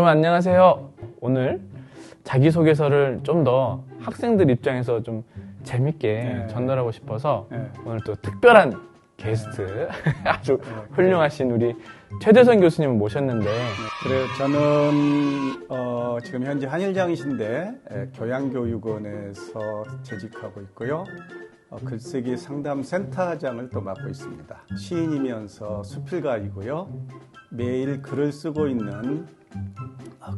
여러분 안녕하세요. 오늘 자기소개서를 좀 더 학생들 입장에서 좀 재밌게 네. 전달하고 싶어서 네. 오늘 또 특별한 게스트 아주 훌륭하신 우리 최대선 교수님을 모셨는데 그래요. 저는 어, 지금 현재 한일장이신데 에, 교양교육원에서 재직하고 있고요. 어, 글쓰기 상담 센터장을 또 맡고 있습니다. 시인이면서 수필가이고요. 매일 글을 쓰고 있는 어,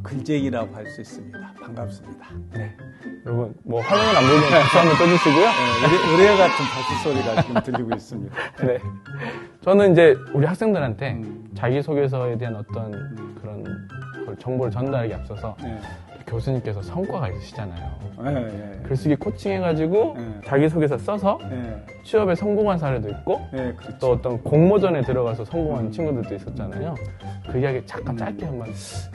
글쟁이라고 할 수 있습니다. 반갑습니다. 네. 여러분 뭐 화면을 안 보이면 박수 한번 떠주시고요. 네, 의뢰, 의뢰 같은 박수 소리가 지금 들리고 있습니다. 네. 저는 이제 우리 학생들한테 음. 자기소개서에 대한 어떤 그런 걸 정보를 전달하기 앞서서 네. 교수님께서 성과가 있으시잖아요. 네, 네. 글쓰기 코칭 해가지고 네. 자기소개서 써서 네, 취업에 성공한 사례도 있고 네, 그렇죠. 또 어떤 공모전에 들어가서 성공한 친구들도 있었잖아요. 그 이야기 잠깐 짧게 한번.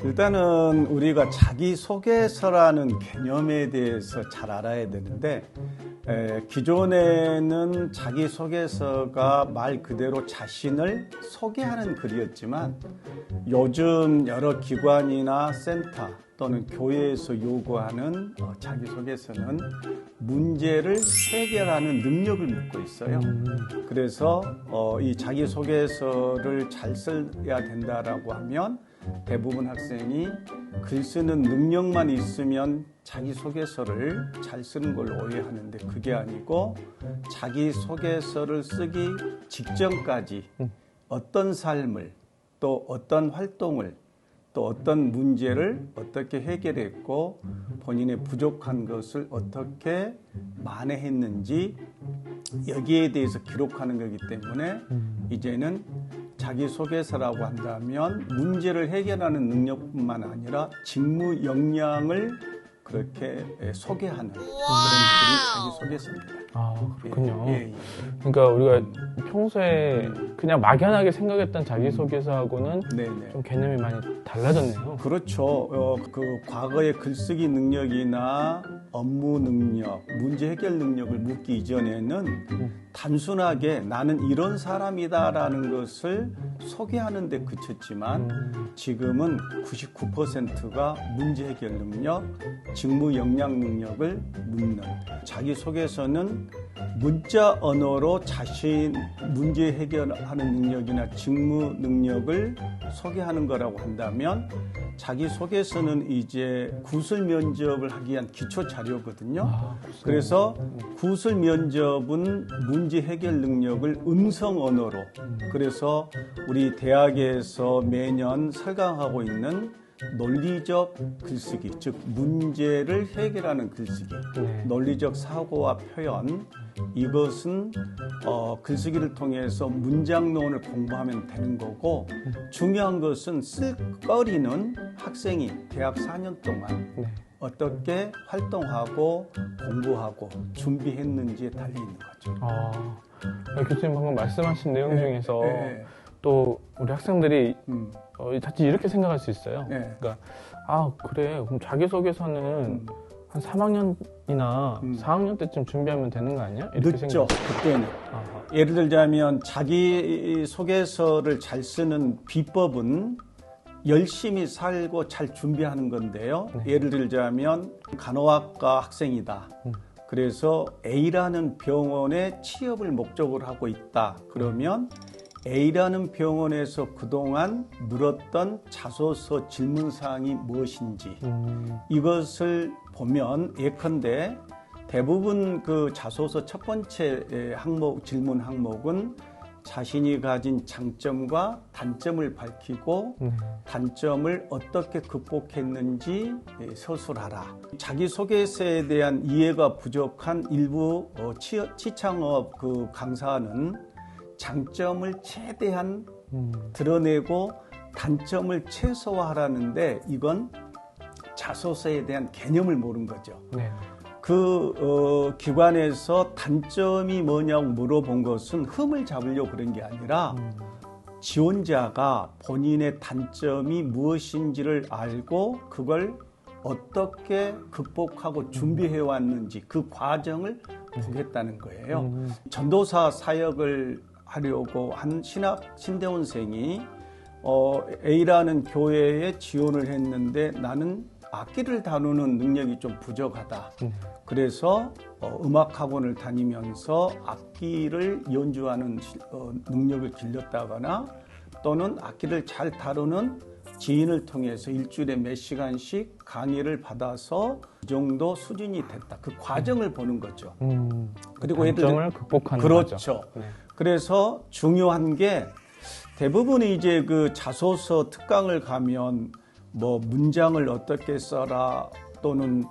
일단은 우리가 자기소개서라는 개념에 대해서 잘 알아야 되는데 에, 기존에는 자기소개서가 말 그대로 자신을 소개하는 글이었지만 요즘 여러 기관이나 센터 또는 교회에서 요구하는 어, 자기소개서는 문제를 해결하는 능력을 묻고 있어요. 그래서 어, 이 자기소개서를 잘 써야 된다라고 하면 대부분 학생이 글 쓰는 능력만 있으면 자기소개서를 잘 쓰는 걸 오해하는데 그게 아니고 자기소개서를 쓰기 직전까지 어떤 삶을 또 어떤 활동을 또 어떤 문제를 어떻게 해결했고 본인의 부족한 것을 어떻게 만회했는지 여기에 대해서 기록하는 거기 때문에 이제는 자기소개서라고 한다면 문제를 해결하는 능력뿐만 아니라 직무 역량을 그렇게 에, 소개하는 그런 글이 자기소개서입니다. 아 그렇군요. 예, 예, 예. 그러니까 우리가 평소에 그냥 막연하게 생각했던 자기소개서하고는 네네. 좀 개념이 많이 달라졌네요. 그렇죠. 어, 그 과거의 글쓰기 능력이나 업무 능력, 문제 해결 능력을 묻기 이전에는 단순하게 나는 이런 사람이다라는 것을 소개하는 데 그쳤지만 지금은 99%가 문제 해결 능력, 직무 역량 능력을 묻는 자기소개서는 문자 언어로 자신 문제 해결하는 능력이나 직무 능력을 소개하는 거라고 한다면 자기 소개서는 이제 구술 면접을 하기 위한 기초 자료거든요. 아. 그래서 구술 면접은 문제 해결 능력을 음성 언어로 그래서 우리 대학에서 매년 설강하고 있는 논리적 글쓰기, 즉 문제를 해결하는 글쓰기, 네. 논리적 사고와 표현 이것은 어, 글쓰기를 통해서 문장론을 공부하면 되는 거고 중요한 것은 쓸거리는 학생이 대학 4년 동안 네. 어떻게 활동하고 공부하고 준비했는지에 달려 있는 거죠. 아, 교수님 방금 말씀하신 내용 중에서 네. 또 우리 학생들이 음, 어, 자칫 이렇게 생각할 수 있어요. 네. 그러니까 아 그래 그럼 자기소개서는 음. 한 3학년이나 음. 4학년 때쯤 준비하면 되는 거 아니야? 이렇게 늦죠. 그때는. 아하. 예를 들자면 자기 소개서를 잘 쓰는 비법은 열심히 살고 잘 준비하는 건데요. 네. 예를 들자면 간호학과 학생이다. 음. 그래서 A라는 병원에 취업을 목적으로 하고 있다. 그러면 A라는 병원에서 그동안 물었던 자소서 질문사항이 무엇인지 음, 이것을 보면 예컨대 대부분 그 자소서 첫 번째 에, 항목 질문 항목은 자신이 가진 장점과 단점을 밝히고 네. 단점을 어떻게 극복했는지 예, 서술하라. 자기소개서에 대한 이해가 부족한 일부 어, 치, 치창업 그 강사는 장점을 최대한 음, 드러내고 단점을 최소화하라는데 이건 자소서에 대한 개념을 모른 거죠. 네. 그 어, 기관에서 단점이 뭐냐고 물어본 것은 흠을 잡으려고 그런 게 아니라 지원자가 본인의 단점이 무엇인지를 알고 그걸 어떻게 극복하고 준비해 왔는지 그 과정을 보겠다는 거예요. 음, 전도사 사역을 하려고 한 신학 신대원생이 어, A라는 교회에 지원을 했는데 나는 악기를 다루는 능력이 좀 부족하다. 네. 그래서 어, 음악 학원을 다니면서 악기를 연주하는 시- 어, 능력을 길렀다거나 또는 악기를 잘 다루는 지인을 통해서 일주일에 몇 시간씩 강의를 받아서 이 정도 수준이 됐다. 그 과정을 보는 거죠. 음, 그리고 애들 단점을 극복하는 그렇죠. 거죠. 네. 그래서 중요한 게 대부분이 이제 그 자소서 특강을 가면 뭐 문장을 어떻게 써라 또는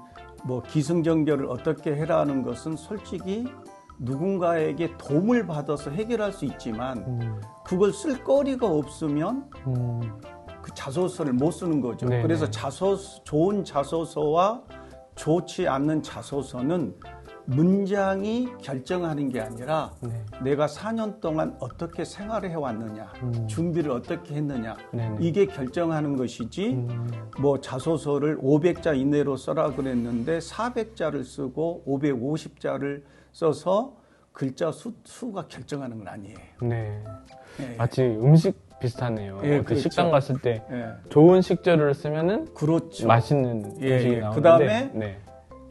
뭐 기승전결을 어떻게 해라는 것은 솔직히 누군가에게 도움을 받아서 해결할 수 있지만 음, 그걸 쓸 거리가 없으면 음, 그 자소서를 못 쓰는 거죠. 네네. 그래서 자소 좋은 자소서와 좋지 않는 자소서는 문장이 결정하는 게 아니라 네. 내가 4년 동안 어떻게 생활을 해왔느냐, 음. 준비를 어떻게 했느냐, 네네. 이게 결정하는 것이지, 음, 뭐 자소서를 500자 이내로 써라 그랬는데 400자를 쓰고 550자를 써서 글자 수, 수가 결정하는 건 아니에요. 네. 예. 마치 음식 비슷하네요. 예, 그 그렇죠. 식당 갔을 때 예. 좋은 식재료를 쓰면은 그렇죠. 맛있는 예, 음식이 예. 나오는데 그다음에 네.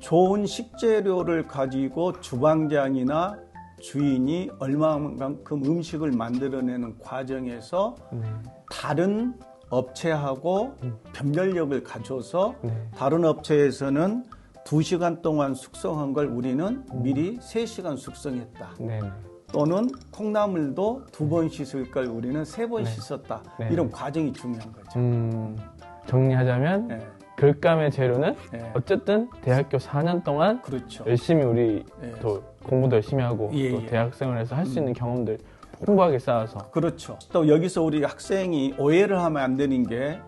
좋은 식재료를 가지고 주방장이나 주인이 얼마만큼 음식을 만들어내는 과정에서 네. 다른 업체하고 변별력을 가져서 네. 다른 업체에서는 2시간 동안 숙성한 걸 우리는 미리 3시간 숙성했다. 네. 네. 또는 콩나물도 두 번 씻을 걸 우리는 세번 네. 씻었다. 네. 이런 과정이 중요한 거죠. 음, 정리하자면 예, 글감의 재료는 예. 어쨌든 대학교 4년 동안 그렇죠. 열심히 우리 예. 또 공부도 열심히 하고 예, 또 예. 대학생활에서 할 수 있는 경험들 풍부하게 쌓아서 그렇죠. 또 여기서 우리 학생이 오해를 하면 안 되는 게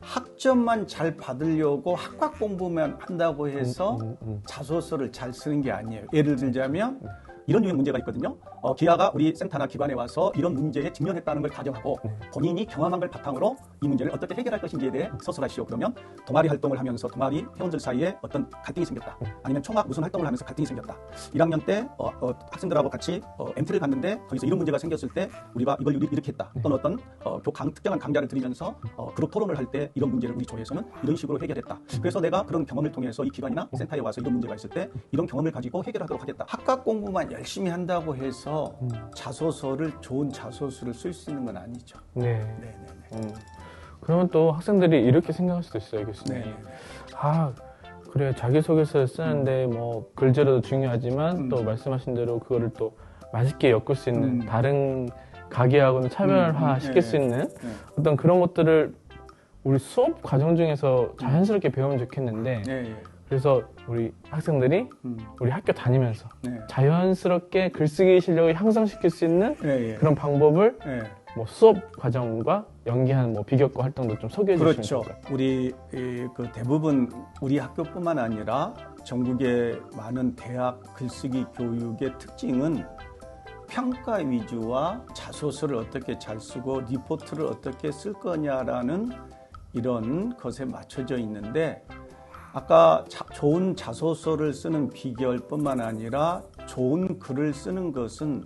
학점만 잘 받으려고 학과 공부만 한다고 해서 음, 음. 자소서를 잘 쓰는 게 아니에요. 예를 들자면 이런 유형 문제가 있거든요. 어, 기아가 우리 센터나 기관에 와서 이런 문제에 직면했다는 걸 가정하고 본인이 경험한 걸 바탕으로 이 문제를 어떻게 해결할 것인지에 대해 서술하시오. 그러면 동아리 활동을 하면서 동아리 회원들 사이에 어떤 갈등이 생겼다. 아니면 총학 무슨 활동을 하면서 갈등이 생겼다. 1학년 때 어, 어, 학생들하고 같이 어, MT를 갔는데 거기서 이런 문제가 생겼을 때 우리가 이걸 이렇게 이렇게 했다. 또는 어떤 어, 교 강, 특정한 강좌를 들으면서 어, 그룹 토론을 할 때 이런 문제를 우리 조에서는 이런 식으로 해결했다. 그래서 내가 그런 경험을 통해서 이 기관이나 센터에 와서 이런 문제가 있을 때 이런 경험을 가지고 해결하도록 하겠다. 학과 공부만 열심히 한다고 해서 자소서를 좋은 자소서를 쓸 수 있는 건 아니죠. 네. 네, 네, 네. 음. 그러면 또 학생들이 이렇게 생각할 수도 있어요, 교수님. 네, 네. 아, 그래 자기소개서 쓰는데 뭐 글재료도 중요하지만 음. 또 말씀하신 대로 그거를 또 맛있게 엮을 수 있는 음. 다른 가게하고는 차별화 음, 음, 시킬 예, 수 있는 네. 어떤 그런 것들을 우리 수업 과정 중에서 자연스럽게 배우면 좋겠는데 네, 예. 그래서 우리 학생들이 음, 우리 학교 다니면서 네. 자연스럽게 글쓰기 실력을 향상시킬 수 있는 네, 예. 그런 방법을 네. 뭐 수업 과정과 연계한 뭐 비교과 활동도 좀 소개해 주시면 그렇죠. 좋을까요? 우리 이, 그 대부분 우리 학교뿐만 아니라 전국의 많은 대학 글쓰기 교육의 특징은 평가 위주와 자소서를 어떻게 잘 쓰고 리포트를 어떻게 쓸 거냐라는 이런 것에 맞춰져 있는데 아까 자- 좋은 자소서를 쓰는 비결뿐만 아니라 좋은 글을 쓰는 것은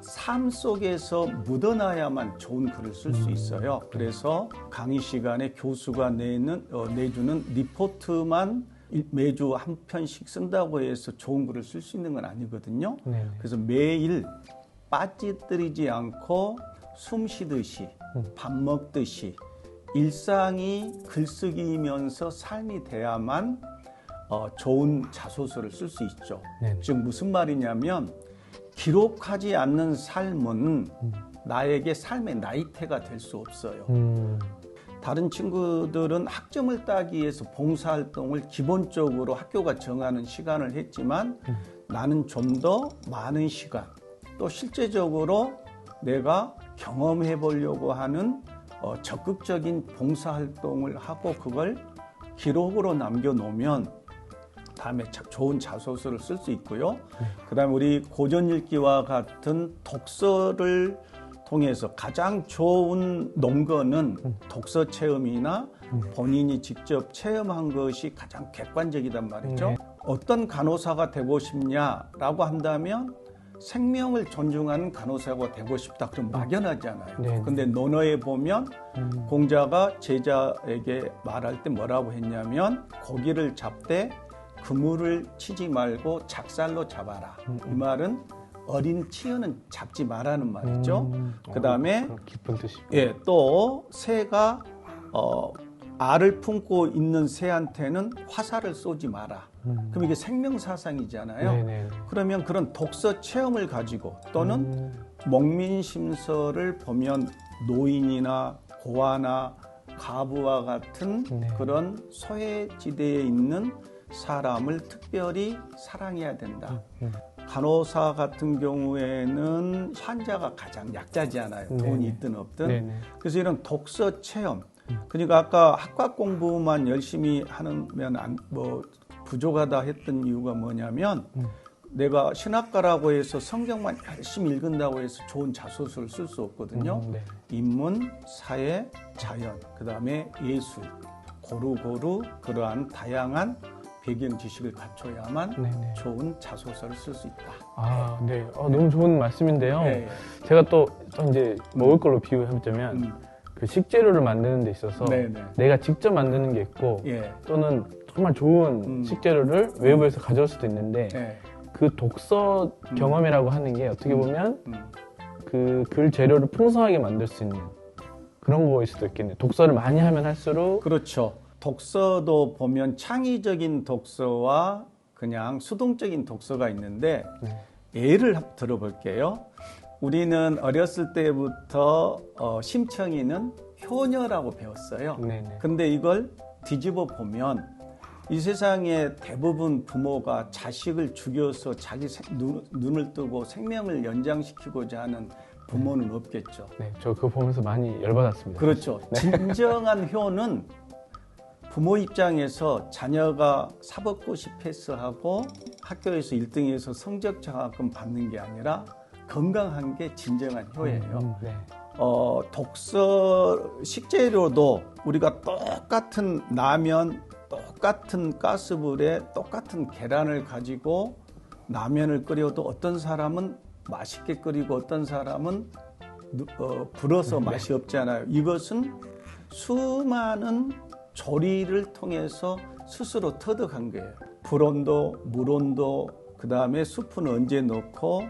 삶 속에서 묻어놔야만 좋은 글을 쓸 수 있어요. 그래서 강의 시간에 교수가 내는, 어, 내주는 리포트만 일- 매주 한 편씩 쓴다고 해서 좋은 글을 쓸 수 있는 건 아니거든요. 네. 그래서 매일 빠지들이지 않고 숨 쉬듯이 밥 먹듯이 일상이 글쓰기이면서 삶이 돼야만 어, 좋은 자소서를 쓸 수 있죠. 네. 즉 무슨 말이냐면 기록하지 않는 삶은 나에게 삶의 나이테가 될 수 없어요. 음, 다른 친구들은 학점을 따기 위해서 봉사활동을 기본적으로 학교가 정하는 시간을 했지만 나는 좀 더 많은 시간 또 실제적으로 내가 경험해 보려고 하는 어, 적극적인 봉사활동을 하고 그걸 기록으로 남겨놓으면 다음에 자- 좋은 자소서를 쓸 수 있고요. 그 다음에 우리 고전일기와 같은 독서를 통해서 가장 좋은 논거는 독서 체험이나 본인이 직접 체험한 것이 가장 객관적이단 말이죠. 네. 어떤 간호사가 되고 싶냐라고 한다면 생명을 존중하는 간호사가 되고 싶다. 그럼 막연하잖아요. 네. 근데 논어에 보면 음. 공자가 제자에게 말할 때 뭐라고 했냐면 고기를 잡되 그물을 치지 말고 작살로 잡아라. 음, 이 말은 어린 치어는 잡지 말라는 말이죠. 음. 그 다음에 어. 예, 또 새가 어, 알을 품고 있는 새한테는 화살을 쏘지 마라. 음. 그럼 이게 생명 사상이잖아요. 네네. 그러면 그런 독서 체험을 가지고 또는 음. 목민심서를 보면 노인이나 고아나 가부와 같은 네. 그런 소외지대에 있는 사람을 특별히 사랑해야 된다. 음. 간호사 같은 경우에는 환자가 가장 약자잖아요. 네. 돈이 있든 없든. 네네. 그래서 이런 독서 체험. 그러니까 아까 학과 공부만 열심히 하면 안, 뭐 부족하다 했던 이유가 뭐냐면 음. 내가 신학가라고 해서 성경만 열심히 읽은다고 해서 좋은 자소서를 쓸 수 없거든요. 음, 네. 인문, 사회, 자연, 그 다음에 예술. 고루고루 그러한 다양한 배경 지식을 갖춰야만 네네. 좋은 자소서를 쓸 수 있다. 아, 네. 어, 너무 좋은 말씀인데요. 예, 제가 또, 또 이제 먹을 걸로 비유해보자면 음, 그 식재료를 만드는 데 있어서 네네. 내가 직접 만드는 게 있고 예, 또는 정말 좋은 음. 식재료를 외부에서 가져올 수도 있는데 예, 그 독서 경험이라고 하는 게 어떻게 보면 음, 그글 재료를 풍성하게 만들 수 있는 그런 거일 수도 있겠네요. 독서를 많이 하면 할수록 그렇죠. 독서도 보면 창의적인 독서와 그냥 수동적인 독서가 있는데 네. 예를 들어볼게요. 우리는 어렸을 때부터 어, 심청이는 효녀라고 배웠어요. 네네. 근데 이걸 뒤집어 보면 이 세상에 대부분 부모가 자식을 죽여서 자기 생- 눈, 눈을 뜨고 생명을 연장시키고자 하는 부모는 없겠죠. 네, 저 그거 보면서 많이 열받았습니다. 그렇죠. 진정한 효는 부모 입장에서 자녀가 사법고시 패스하고 학교에서 1등해서 성적 장학금 받는 게 아니라 건강한 게 진정한 효예요. 음, 네. 어, 독서 식재료도 우리가 똑같은 라면, 똑같은 가스불에 똑같은 계란을 가지고 라면을 끓여도 어떤 사람은 맛있게 끓이고 어떤 사람은 누- 어, 불어서 맛이 없잖아요. 이것은 수많은 조리를 통해서 스스로 터득한 거예요. 불온도, 물온도, 그 다음에 수프는 언제 넣고,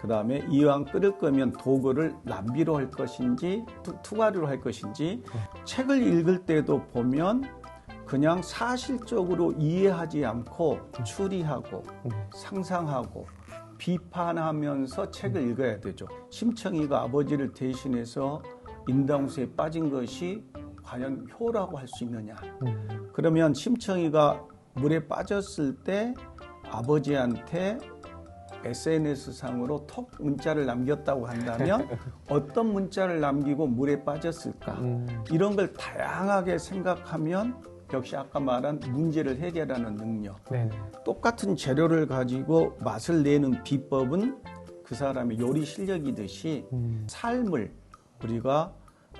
그 다음에 이왕 끓일 거면 도구를 낭비로 할 것인지, 투, 투과리로 할 것인지, 책을 읽을 때도 보면 그냥 사실적으로 이해하지 않고 추리하고 네. 상상하고 비판하면서 책을 읽어야 되죠. 심청이가 아버지를 대신해서 인당수에 빠진 것이 과연 효라고 할 수 있느냐. 음, 그러면 심청이가 물에 빠졌을 때 아버지한테 SNS 상으로 톡 문자를 남겼다고 한다면 어떤 문자를 남기고 물에 빠졌을까? 음, 이런 걸 다양하게 생각하면 역시 아까 말한 문제를 해결하는 능력. 네네. 똑같은 재료를 가지고 맛을 내는 비법은 그 사람의 요리 실력이듯이 음, 삶을 우리가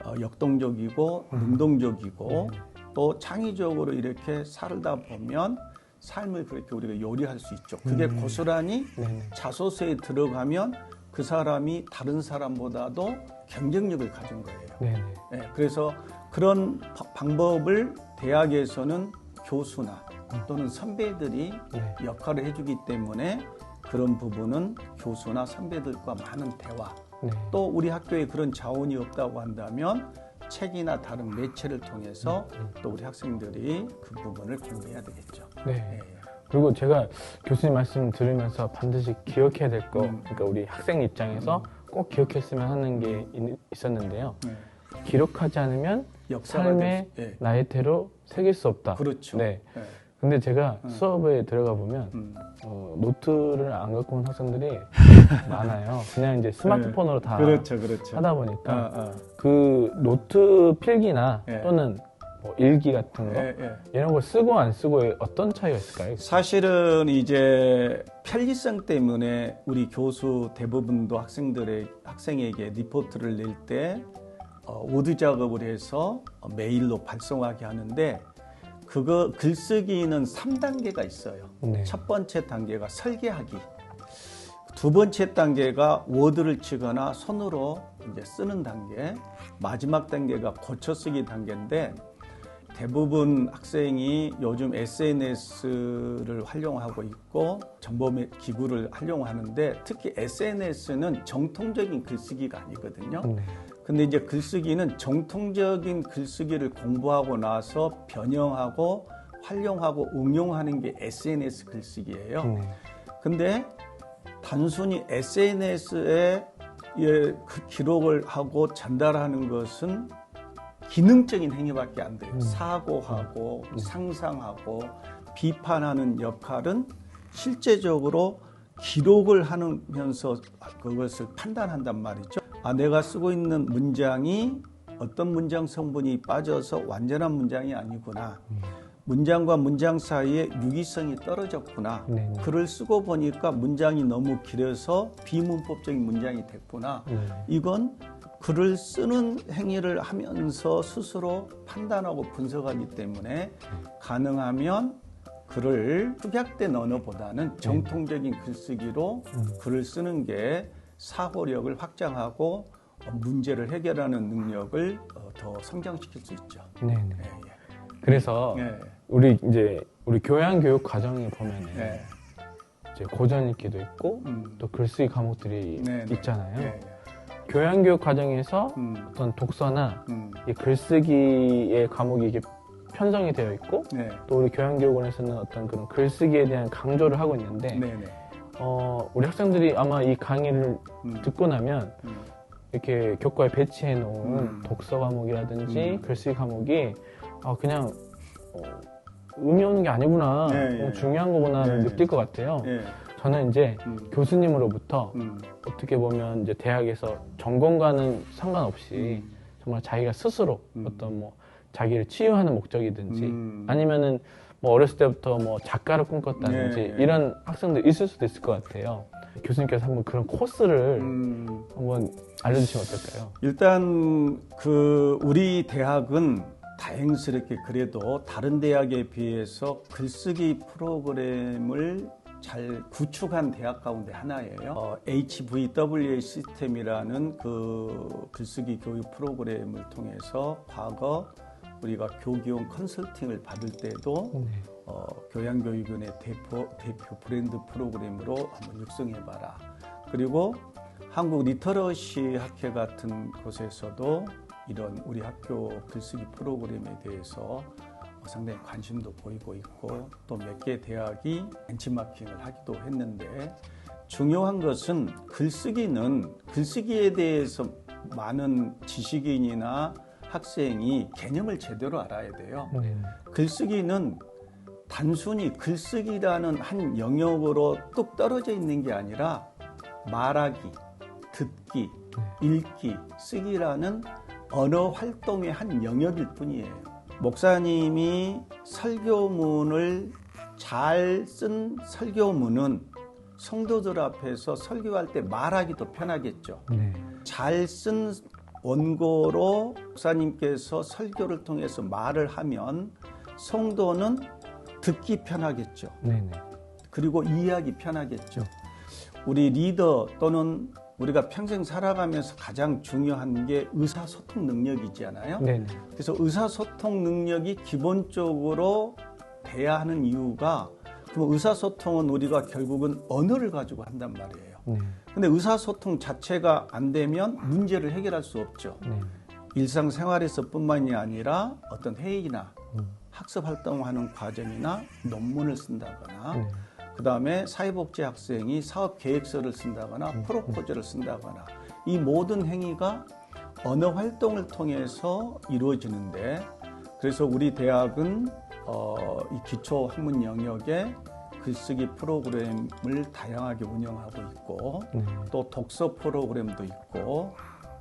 어, 역동적이고 능동적이고 또 창의적으로 이렇게 살다 보면 삶을 그렇게 우리가 요리할 수 있죠. 그게 고스란히 네네. 자소서에 들어가면 그 사람이 다른 사람보다도 경쟁력을 가진 거예요. 네네. 예, 그래서 그런 바- 방법을 대학에서는 교수나 또는 선배들이 네. 역할을 해주기 때문에 그런 부분은 교수나 선배들과 많은 대화 네. 또 우리 학교에 그런 자원이 없다고 한다면 책이나 다른 매체를 통해서 또 우리 학생들이 그 부분을 공부해야 되겠죠. 네. 예, 예. 그리고 제가 교수님 말씀 들으면서 반드시 기억해야 될 거, 음. 그러니까 우리 학생 입장에서 꼭 기억했으면 하는 게 있- 있었는데요. 네. 기록하지 않으면 삶의 될 수- 예. 나이테로 새길 수 없다. 그렇죠. 네. 예. 근데 제가 수업에 들어가 보면 음. 어, 노트를 안 갖고 온 학생들이 많아요. 그냥 이제 스마트폰으로 다 그렇죠, 그렇죠. 하다 보니까 아, 아. 그 노트 필기나 예. 또는 뭐 일기 같은 거 예, 예. 이런 걸 쓰고 안 쓰고의 어떤 차이가 있을까요? 사실은 이제 편리성 때문에 우리 교수 대부분도 학생들의 학생에게 리포트를 낼때 어, 오드 작업을 해서 어, 메일로 발송하게 하는데 그거 글쓰기는 3단계가 있어요. 네. 첫 번째 단계가 설계하기. 두 번째 단계가 워드를 치거나 손으로 이제 쓰는 단계. 마지막 단계가 고쳐 쓰기 단계인데 대부분 학생이 요즘 SNS를 활용하고 있고 정보 기구를 활용하는데 특히 SNS는 정통적인 글쓰기가 아니거든요. 네. 근데 이제 글쓰기는 정통적인 글쓰기를 공부하고 나서 변형하고 활용하고 응용하는 게 SNS 글쓰기예요. 네. 근데 단순히 SNS에 예, 그 기록을 하고 전달하는 것은 기능적인 행위밖에 안 돼요. 음. 사고하고 상상하고 비판하는 역할은 실제적으로 기록을 하면서 그것을 판단한단 말이죠. 아, 내가 쓰고 있는 문장이 어떤 문장 성분이 빠져서 완전한 문장이 아니구나. 문장과 문장 사이에 유기성이 떨어졌구나. 네, 네. 글을 쓰고 보니까 문장이 너무 길어서 비문법적인 문장이 됐구나. 네. 이건 글을 쓰는 행위를 하면서 스스로 판단하고 분석하기 때문에 가능하면 글을 축약된 언어보다는 정통적인 글쓰기로 글을 쓰는 게 사고력을 확장하고 어, 문제를 해결하는 능력을 어, 더 성장시킬 수 있죠. 네, 네. 예, 그래서 예. 예. 우리 이제 우리 교양 교육 과정에 보면은 예. 이제 고전 읽기도 있고 음. 또 글쓰기 과목들이 네, 네. 있잖아요. 예, 예. 교양 교육 과정에서 음, 어떤 독서나 음, 이 글쓰기의 과목이 이게 편성이 되어 있고 네, 또 우리 교양 교육원에서는 어떤 그런 글쓰기에 대한 강조를 하고 있는데 네, 네. 어, 우리 학생들이 아마 이 강의를 음, 듣고 나면 음, 이렇게 교과에 배치해 놓은 음. 독서 과목이라든지 음. 글쓰기 과목이 아, 그냥 어, 의미 없는 게 아니구나 네, 어, 예. 중요한 거구나 네. 느낄 것 같아요. 예. 저는 이제 음, 교수님으로부터 음, 어떻게 보면 이제 대학에서 전공과는 상관없이 음. 정말 자기가 스스로 음. 어떤 뭐 자기를 치유하는 목적이든지 음. 아니면은 뭐 어렸을 때부터 뭐 작가를 꿈꿨다든지 네, 네. 이런 학생들 있을 수도 있을 것 같아요. 교수님께서 한번 그런 코스를 음. 한번 알려주시면 어떨까요? 일단 그 우리 대학은 다행스럽게 그래도 다른 대학에 비해서 글쓰기 프로그램을 잘 구축한 대학 가운데 하나예요. 어, HVWA 시스템이라는 그 글쓰기 교육 프로그램을 통해서 과거 우리가 교기용 컨설팅을 받을 때도 네. 어, 교양교육원의 대표, 대표 브랜드 프로그램으로 한번 육성해봐라. 그리고 한국 리터러시 학회 같은 곳에서도 이런 우리 학교 글쓰기 프로그램에 대해서 어, 상당히 관심도 보이고 있고 또 몇 개 대학이 벤치마킹을 하기도 했는데 중요한 것은 글쓰기는 글쓰기에 대해서 많은 지식인이나 학생이 개념을 제대로 알아야 돼요. 네. 글쓰기는 단순히 글쓰기라는 한 영역으로 뚝 떨어져 있는 게 아니라 말하기, 듣기, 읽기, 쓰기라는 언어 활동의 한 영역일 뿐이에요. 목사님이 설교문을 잘 쓴 설교문은 성도들 앞에서 설교할 때 말하기도 편하겠죠. 네. 잘쓴 원고로 목사님께서 설교를 통해서 말을 하면 성도는 듣기 편하겠죠. 네. 네. 그리고 이해하기 편하겠죠. 우리 리더 또는 우리가 평생 살아가면서 가장 중요한 게 의사소통 능력이잖아요. 네. 네. 그래서 의사소통 능력이 기본적으로 돼야 하는 이유가 그럼 의사소통은 우리가 결국은 언어를 가지고 한단 말이에요. 네. 근데 의사소통 자체가 안 되면 문제를 해결할 수 없죠. 네. 일상생활에서뿐만이 아니라 어떤 회의나 음. 학습 활동하는 과정이나 논문을 쓴다거나 네. 그 다음에 사회복지 학생이 사업 계획서를 쓴다거나 음. 프로포즈를 쓴다거나 이 모든 행위가 언어 활동을 통해서 이루어지는데 그래서 우리 대학은 어, 이 기초 학문 영역에 글쓰기 프로그램을 다양하게 운영하고 있고 네. 또 독서 프로그램도 있고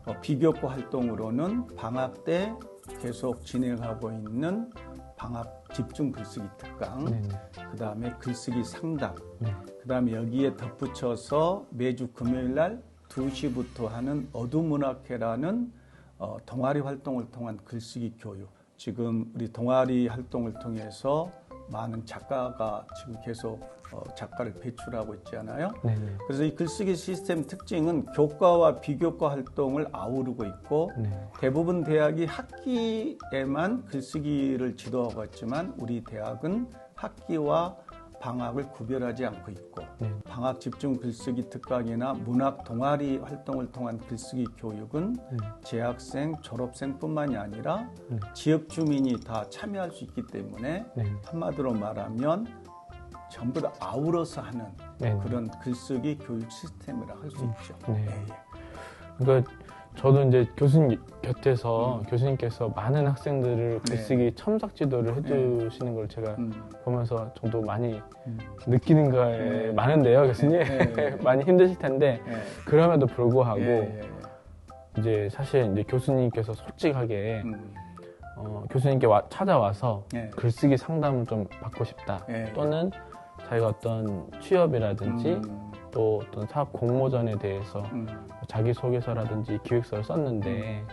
어, 비교과 활동으로는 방학 때 계속 진행하고 있는 방학 집중 글쓰기 특강, 네. 네. 그 다음에 글쓰기 상담, 네. 그 다음에 여기에 덧붙여서 매주 금요일 날 2시부터 하는 어두문학회라는 어, 동아리 활동을 통한 글쓰기 교육. 지금 우리 동아리 활동을 통해서 많은 작가가 지금 계속 어, 작가를 배출하고 있잖아요. 네네. 그래서 이 글쓰기 시스템 특징은 교과와 비교과 활동을 아우르고 있고 네. 대부분 대학이 학기에만 글쓰기를 지도하고 있지만 우리 대학은 학기와 방학을 구별하지 않고 있고 네. 방학 집중 글쓰기 특강이나 문학 동아리 활동을 통한 글쓰기 교육은 네. 재학생, 졸업생뿐만이 아니라 네. 지역 주민이 다 참여할 수 있기 때문에 네. 한마디로 말하면 전부 다 아우러서 하는 네. 그런 글쓰기 교육 시스템이라 할 수 있죠. 네. 그러니까 저도 이제 교수님 곁에서 교수님께서 많은 학생들을 음. 네. 글쓰기 첨삭 지도를 해주시는 걸 제가 음, 보면서 저도 많이 음. 느끼는 거에 네. 많은데요, 교수님. 네, 네. 많이 힘드실 텐데 예. 그럼에도 불구하고 예, 예, 이제 사실 이제 교수님께서 솔직하게 예. 음, 어, 교수님께 와- 찾아와서 예. 글쓰기 상담을 좀 받고 싶다. 예. 또는 자기가 어떤 취업이라든지 음, 또 어떤 사업 공모전에 대해서 음. 자기소개서라든지 기획서를 썼는데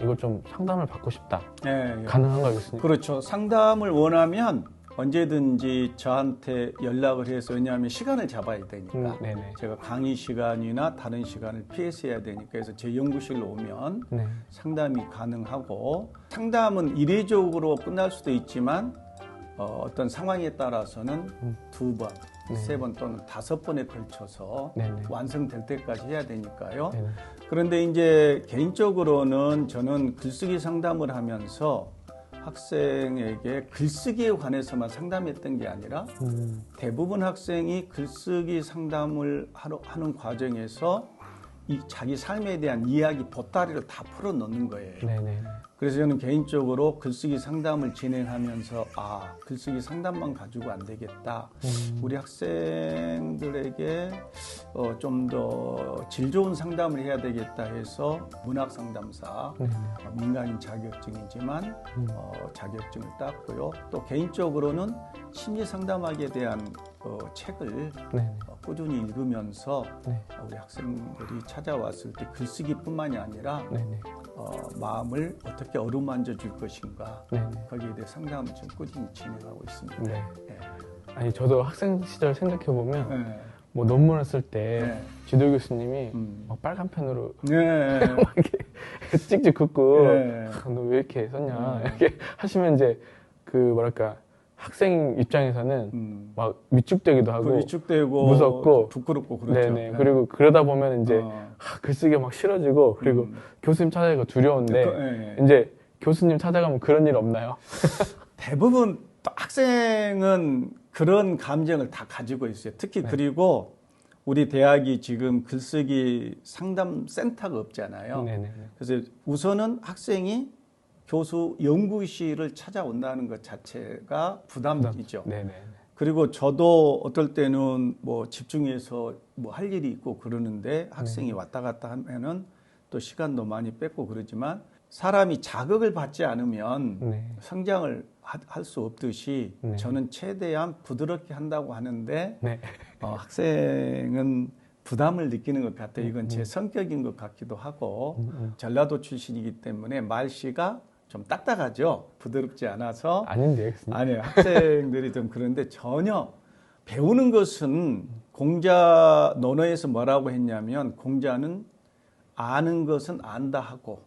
이걸 좀 상담을 받고 싶다. 예, 예. 가능한가요, 교수님? 그렇죠. 상담을 원하면 언제든지 저한테 연락을 해서 왜냐하면 시간을 잡아야 되니까 음, 네네. 제가 강의 시간이나 다른 시간을 피해서 해야 되니까 그래서 제 연구실로 오면 네. 상담이 가능하고 상담은 이례적으로 끝날 수도 있지만 어, 떤 상황에 따라서는 음. 두 번, 네. 세번 또는 다섯 번에 걸쳐서 네네. 완성될 때까지 해야 되니까요. 네네. 그런데 이제 개인적으로는 저는 글쓰기 상담을 하면서 학생에게 글쓰기에 관해서만 상담했던 게 아니라 음, 대부분 학생이 글쓰기 상담을 하러- 하는 과정에서 이 자기 삶에 대한 이야기 보따리를 다 풀어 넣는 거예요. 네네. 그래서 저는 개인적으로 글쓰기 상담을 진행하면서 아 글쓰기 상담만 가지고 안 되겠다. 음, 우리 학생들에게 어, 좀 더 질 좋은 상담을 해야 되겠다 해서 문학 상담사 네네. 어, 민간인 자격증이지만 음. 어, 자격증을 땄고요. 또 개인적으로는 심리 상담학에 대한 어, 책을 네네. 어, 꾸준히 읽으면서 네. 어, 우리 학생들이 찾아왔을 때 글쓰기뿐만이 아니라 네네. 어, 마음을 어떻게 어루만져 줄 것인가 네네. 거기에 대해 상담을 지금 꾸준히 진행하고 있습니다. 네. 네. 아니 저도 학생 시절 생각해 보면 네. 뭐 논문을 쓸때 네. 지도 교수님이 음. 막 빨간 펜으로 네. 막 이렇게 찍찍 긋고 네. 너왜 이렇게 썼냐 음. 이렇게 하시면 이제 그 뭐랄까 학생 입장에서는 음. 막 위축되기도 하고 그 위축되고 무섭고. 부끄럽고 그렇죠. 네네 네. 그리고 그러다 보면 이제 어. 하, 글쓰기가 막 싫어지고 그리고 음. 교수님 찾아가기가 두려운데 그, 예, 예. 이제 교수님 찾아가면 그런 일 없나요? 대부분 또 학생은 그런 감정을 다 가지고 있어요. 특히 네. 그리고 우리 대학이 지금 글쓰기 상담 센터가 없잖아요. 네네 그래서 우선은 학생이 교수 연구실을 찾아온다는 것 자체가 부담이죠. 네네 그리고 저도 어떨 때는 뭐 집중해서 뭐 할 일이 있고 그러는데 학생이 네. 왔다 갔다 하면은 또 시간도 많이 뺏고 그러지만 사람이 자극을 받지 않으면 네. 성장을 할 수 없듯이 네. 저는 최대한 부드럽게 한다고 하는데 네. 어, 학생은 부담을 느끼는 것 같아요. 이건 음. 제 성격인 것 같기도 하고 음, 음. 전라도 출신이기 때문에 말씨가 좀 딱딱하죠. 부드럽지 않아서 아닌데 아니에요. 학생들이 좀 그런데 전혀 배우는 것은 공자 논어에서 뭐라고 했냐면 공자는 아는 것은 안다 하고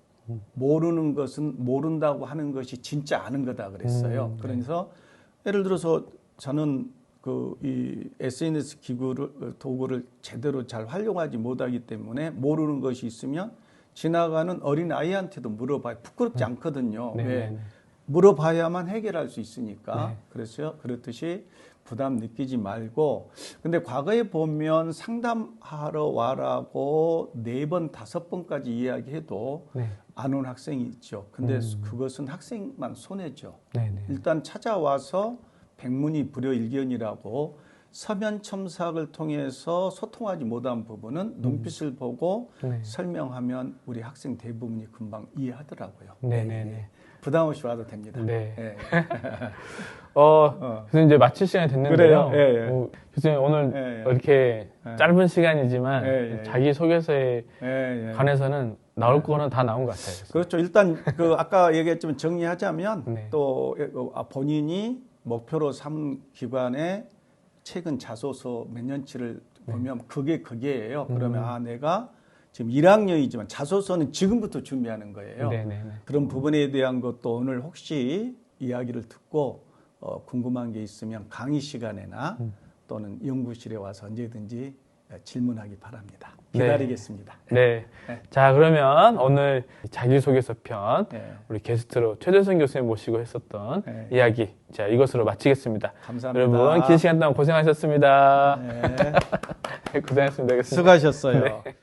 모르는 것은 모른다고 하는 것이 진짜 아는 거다 그랬어요. 음, 네. 그래서 예를 들어서 저는 그 이 SNS 기구를 도구를 제대로 잘 활용하지 못하기 때문에 모르는 것이 있으면 지나가는 어린 아이한테도 물어봐요. 부끄럽지 않거든요. 네, 왜 네, 네. 물어봐야만 해결할 수 있으니까 네. 그래서 그렇듯이 부담 느끼지 말고 근데 과거에 보면 상담하러 와라고 네 번 다섯 번까지 이야기해도 네. 안온 학생이 있죠. 근데 음. 그것은 학생만 손해죠. 네네 일단 찾아와서 백문이 불여일견이라고 서면 첨삭을 통해서 소통하지 못한 부분은 눈빛을 보고 음. 네. 설명하면 우리 학생 대부분이 금방 이해하더라고요. 네네네. 부담 없이 와도 됩니다. 네. 예. 어, 어. 교수님 이제 마칠 시간이 됐는데요. 예, 예. 어, 교수님 오늘 예, 예. 이렇게 예. 짧은 시간이지만 예, 예. 자기 소개서에 예, 예. 관해서는 나올 거는 다 나온 것 같아요. 그렇죠. 일단 그 아까 얘기했지만 정리하자면 네. 또 아, 본인이 목표로 삼은 기관의 최근 자소서 몇 년치를 보면 그게 그게예요. 그러면 아 내가 지금 1학년이지만 자소서는 지금부터 준비하는 거예요. 네네네. 그런 부분에 대한 것도 오늘 혹시 이야기를 듣고 어, 궁금한 게 있으면 강의 시간에나 또는 연구실에 와서 언제든지 질문하기 바랍니다. 네. 기다리겠습니다. 네. 네. 자, 그러면 오늘 자기소개서 편 네. 우리 게스트로 최재선 교수님 모시고 했었던 네. 이야기. 자, 이것으로 마치겠습니다. 감사합니다. 여러분, 긴 시간 동안 고생하셨습니다. 네. 고생하셨습니다. 수고하셨어요. 네.